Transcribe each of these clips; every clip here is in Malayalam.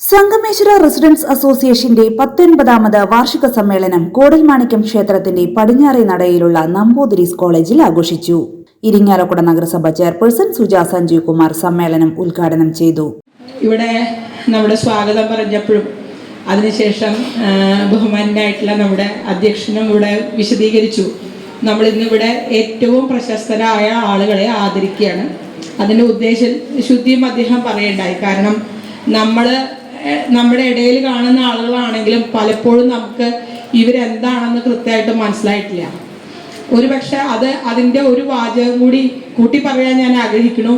സംഗമേശ്വര റെസിഡൻസ് അസോസിയേഷന്റെ പത്തൊൻപതാമത് വാർഷിക സമ്മേളനം കോടൽമാണിക്യം ക്ഷേത്രത്തിന്റെ പടിഞ്ഞാറേ നടയിലുള്ള നമ്പൂതിരിസ് കോളേജിൽ ആഘോഷിച്ചു. ഇരിങ്ങാലക്കുട നഗരസഭ ചെയർപേഴ്സൺ സുജാ സഞ്ജീവ് കുമാർ സമ്മേളനം ഉദ്ഘാടനം ചെയ്തു. ഇവിടെ നമ്മുടെ സ്വാഗതം പറഞ്ഞപ്പോഴും അതിനുശേഷം ബഹുമാനായിട്ടുള്ള നമ്മുടെ അധ്യക്ഷനും ഇവിടെ വിശദീകരിച്ചു. നമ്മൾ ഇന്നിവിടെ ഏറ്റവും പ്രശസ്തരായ ആളുകളെ ആദരിക്കുകയാണ്. അതിന്റെ ഉദ്ദേശം ശുദ്ധിയും അദ്ദേഹം പറയണ്ടായി. കാരണം നമ്മൾ നമ്മുടെ ഇടയിൽ കാണുന്ന ആളുകളാണെങ്കിലും പലപ്പോഴും നമുക്ക് ഇവരെന്താണെന്ന് കൃത്യമായിട്ട് മനസ്സിലായിട്ടില്ല. ഒരു പക്ഷെ അത് അതിന്റെ ഒരു വാചകം കൂടി കൂട്ടി പറയാൻ ഞാൻ ആഗ്രഹിക്കുന്നു.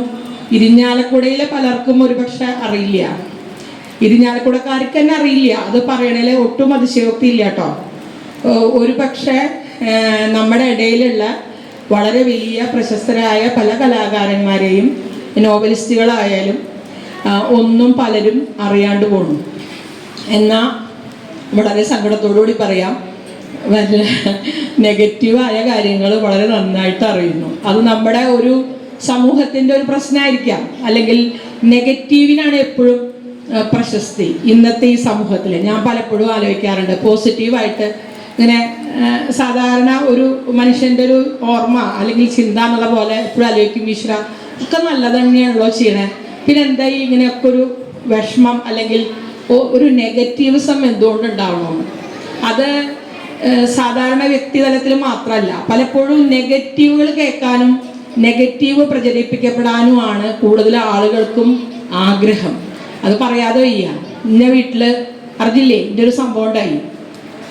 ഇരിഞ്ഞാലക്കുടയിലെ പലർക്കും ഒരുപക്ഷെ അറിയില്ല. ഇരിഞ്ഞാലക്കുടക്കാർക്ക് തന്നെ അറിയില്ല. അത് പറയണേൽ ഒട്ടും അതിശയോക്തി ഇല്ല കേട്ടോ ഒരു പക്ഷേ നമ്മുടെ ഇടയിലുള്ള വളരെ വലിയ പ്രശസ്തരായ പല കലാകാരന്മാരെയും നോവലിസ്റ്റുകളായാലും ഒന്നും പലരും അറിയാണ്ട് പോണു. എന്നാൽ വളരെ സങ്കടത്തോടുകൂടി പറയാം. വല്ല നെഗറ്റീവായ കാര്യങ്ങൾ വളരെ നന്നായിട്ട് അറിയുന്നു. അത് നമ്മുടെ ഒരു സമൂഹത്തിന്റെ ഒരു പ്രശ്നമായിരിക്കാം. അല്ലെങ്കിൽ നെഗറ്റീവിനാണ് എപ്പോഴും പ്രശസ്തി ഇന്നത്തെ ഈ സമൂഹത്തിൽ ഞാൻ പലപ്പോഴും ആലോചിക്കാറുണ്ട്. പോസിറ്റീവായിട്ട് ഇങ്ങനെ സാധാരണ ഒരു മനുഷ്യന്റെ ഒരു ഓർമ്മ അല്ലെങ്കിൽ ചിന്ത എന്നുള്ള പോലെ എപ്പോഴും ആലോചിക്കും ഈശ്വര ഒക്കെ നല്ലത് തന്നെയാണല്ലോ ചെയ്യണേ. പിന്നെ എന്താ ഈ ഇങ്ങനെയൊക്കെ ഒരു വിഷമം അല്ലെങ്കിൽ ഒരു നെഗറ്റീവിസം എന്തുകൊണ്ട് ഉണ്ടാവണം അത് സാധാരണ വ്യക്തി തലത്തിൽ മാത്രമല്ല പലപ്പോഴും നെഗറ്റീവുകൾ കേൾക്കാനും നെഗറ്റീവ് പ്രചരിപ്പിക്കപ്പെടാനുമാണ് കൂടുതൽ ആളുകൾക്കും ആഗ്രഹം. അത് പറയാതെ വയ്യ. ഇന്ന വീട്ടിൽ അറിഞ്ഞില്ലേ? ഇതിന്റെ ഒരു സംഭവം ഉണ്ടായി.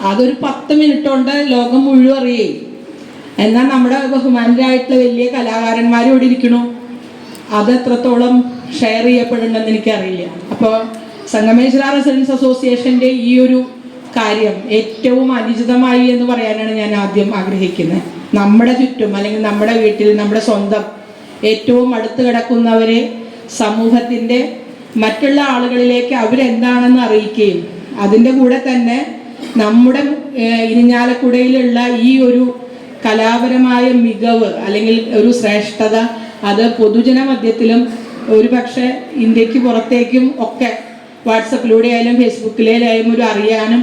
അതൊരു പത്ത് മിനിറ്റ് കൊണ്ട് ലോകം മുഴുവൻ അറിയേ. എന്നാൽ നമ്മുടെ ബഹുമാനരായിട്ടുള്ള വലിയ കലാകാരന്മാരും ഇവിടെ ഇരിക്കണു. അത് എത്രത്തോളം ഷെയർ ചെയ്യപ്പെടുന്നുണ്ടെന്ന് എനിക്കറിയില്ല. അപ്പോൾ സംഗമേശ്വര റെസിഡൻസ് അസോസിയേഷന്റെ ഈ ഒരു കാര്യം ഏറ്റവും അനുചിതമായി എന്ന് പറയാനാണ് ഞാൻ ആദ്യം ആഗ്രഹിക്കുന്നത്. നമ്മുടെ ചുറ്റും അല്ലെങ്കിൽ നമ്മുടെ വീട്ടിൽ നമ്മുടെ സ്വന്തം ഏറ്റവും അടുത്ത് കിടക്കുന്നവരെ സമൂഹത്തിന്റെ മറ്റുള്ള ആളുകളിലേക്ക് അവരെന്താണെന്ന് അറിയിക്കുകയും അതിന്റെ കൂടെ തന്നെ നമ്മുടെ ഇരിഞ്ഞാലക്കുടയിലുള്ള ഈ ഒരു കലാപരമായ മികവ് അല്ലെങ്കിൽ ഒരു ശ്രേഷ്ഠത അത് പൊതുജന മധ്യത്തിലും ഒരുപക്ഷെ ഇന്ത്യയ്ക്ക് പുറത്തേക്കും ഒക്കെ വാട്സപ്പിലൂടെ ആയാലും ഫേസ്ബുക്കിലേലായാലും ഒരു അറിയാനും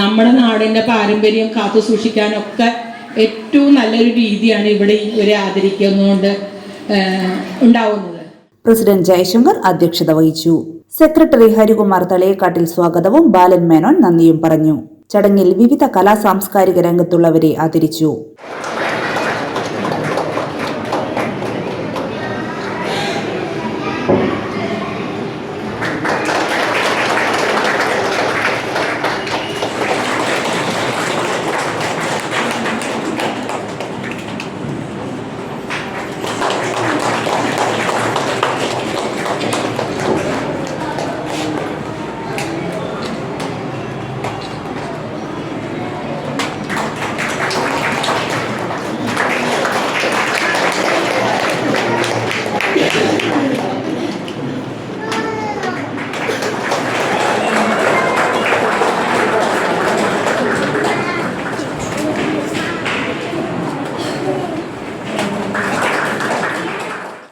നമ്മുടെ നാടിന്റെ പാരമ്പര്യം കാത്തു സൂക്ഷിക്കാനൊക്കെ ഏറ്റവും നല്ലൊരു രീതിയാണ് ഇവിടെ ഇവരെ ആദരിക്കുന്നതുകൊണ്ട് ഉണ്ടാവുന്നത്. പ്രസിഡന്റ് ജയശങ്കർ അധ്യക്ഷത വഹിച്ചു. സെക്രട്ടറി ഹരികുമാർ തലയേക്കാട്ടിൽ സ്വാഗതവും ബാലൻ മേനോൻ നന്ദിയും പറഞ്ഞു. ചടങ്ങിൽ വിവിധ കലാ സാംസ്കാരിക രംഗത്തുള്ളവരെ ആദരിച്ചു.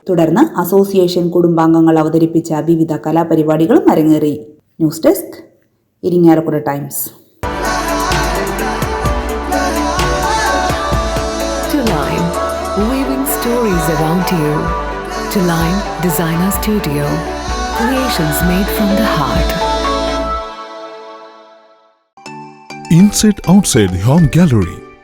തുടർന്ന് അസോസിയേഷൻ കുടുംബാംഗങ്ങൾ അവതരിപ്പിച്ച വിവിധ കലാപരിപാടികളും അരങ്ങേറി news desk Irinjalakuda Times To Line, weaving stories around you. To Line Designer Studio, creations made from the heart. Inside Outside Home gallery